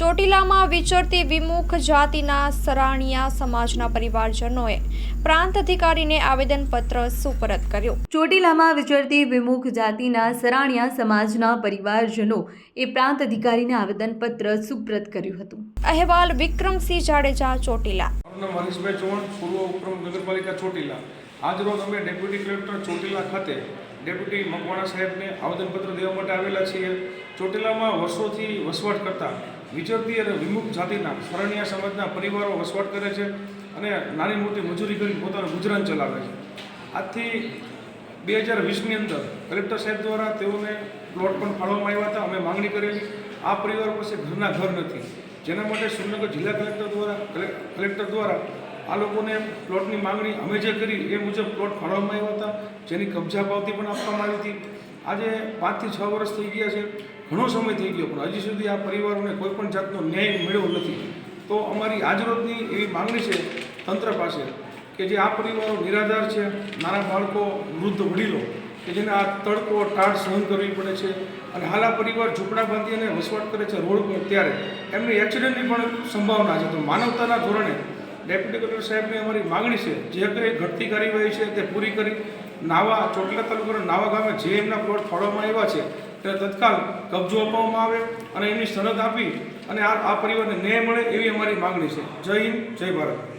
ચોટીલામાં વિચરતી વિમુખ જાતિના સરાણિયા સમાજના પરિવારજનોએ પ્રાંત અધિકારીને આવેદનપત્ર સુપરત કર્યું. ચોટીલામાં વિચરતી વિમુખ જાતિના સરાણિયા સમાજના પરિવારજનો એ પ્રાંત અધિકારીને આવેદનપત્ર સુપ્રત કર્યું હતું. અહેવાલ વિક્રમસિંહ જાડેજા ચોટીલા. મારું ચૌહાણ પૂર્વ ઉપપ્રમુખ નગરપાલિકા ચોટીલા. આજ અમે ડેપ્યુટી કલેક્ટર ચોટીલા ખાતે ડેપ્યુટી મકવાણા સાહેબને આવેદનપત્ર દેવા માટે આવેલા છીએ. ચોટીલામાં વર્ષોથી વસવાટ કરતા વિચરતી અને વિમુખ જાતિના શરણિયા સમાજના પરિવારો વસવાટ કરે છે અને નાની મોટી મજૂરી કરી પોતાનું ગુજરાન ચલાવે છે. આજથી બે હજાર વીસની અંદર કલેક્ટર સાહેબ દ્વારા તેઓને પ્લોટ પણ ફાળવવામાં આવ્યા હતા. અમે માગણી કરેલી, આ પરિવાર પાસે ઘરના ઘર નથી. જેના માટે સુરનગર જિલ્લા કલેક્ટર દ્વારા કલે- કલેક્ટર દ્વારા આ લોકોને પ્લોટની માંગણી અમે જે કરી એ મુજબ પ્લોટ ફાળવવામાં આવ્યા હતા. જેની કબજા પાવતી પણ આપવામાં આવી હતી. આજે પાંચથી છ વર્ષ થઈ ગયા છે, ઘણો સમય થઈ ગયો, પણ હજી સુધી આ પરિવારોને કોઈ પણ જાતનો ન્યાય મળ્યો નથી. તો અમારી આજરોજની એવી માંગણી છે, તંત્ર પાસે, કે જે આ પરિવારો નિરાધાર છે, નાના બાળકો વૃદ્ધ વડીલો, કે જેને આ તડકો, ટાળ સહન કરવી પડે છે, અને હાલ પરિવાર ઝૂંપડા બાંધી અને વસવાટ કરે છે રોડ પર ત્યારે એમની એક્સિડન્ટની પણ સંભાવના છે. તો માનવતાના ધોરણે ડેપ્યુટી કલેક્ટર સાહેબની અમારી માગણી છે, જે કંઈ ઘટતી કાર્યવાહી છે તે પૂરી કરી. નાવા, ચોટલા તાલુકાના નાવા ગામે જે એમના પ્લોટ ફાળવવામાં આવ્યા છે તેને તત્કાલ કબજો આપવામાં આવે અને એમની સનદ આપી અને આ પરિવારને ન્યાય મળે એવી અમારી માગણી છે. જય હિન્દ, જય ભારત.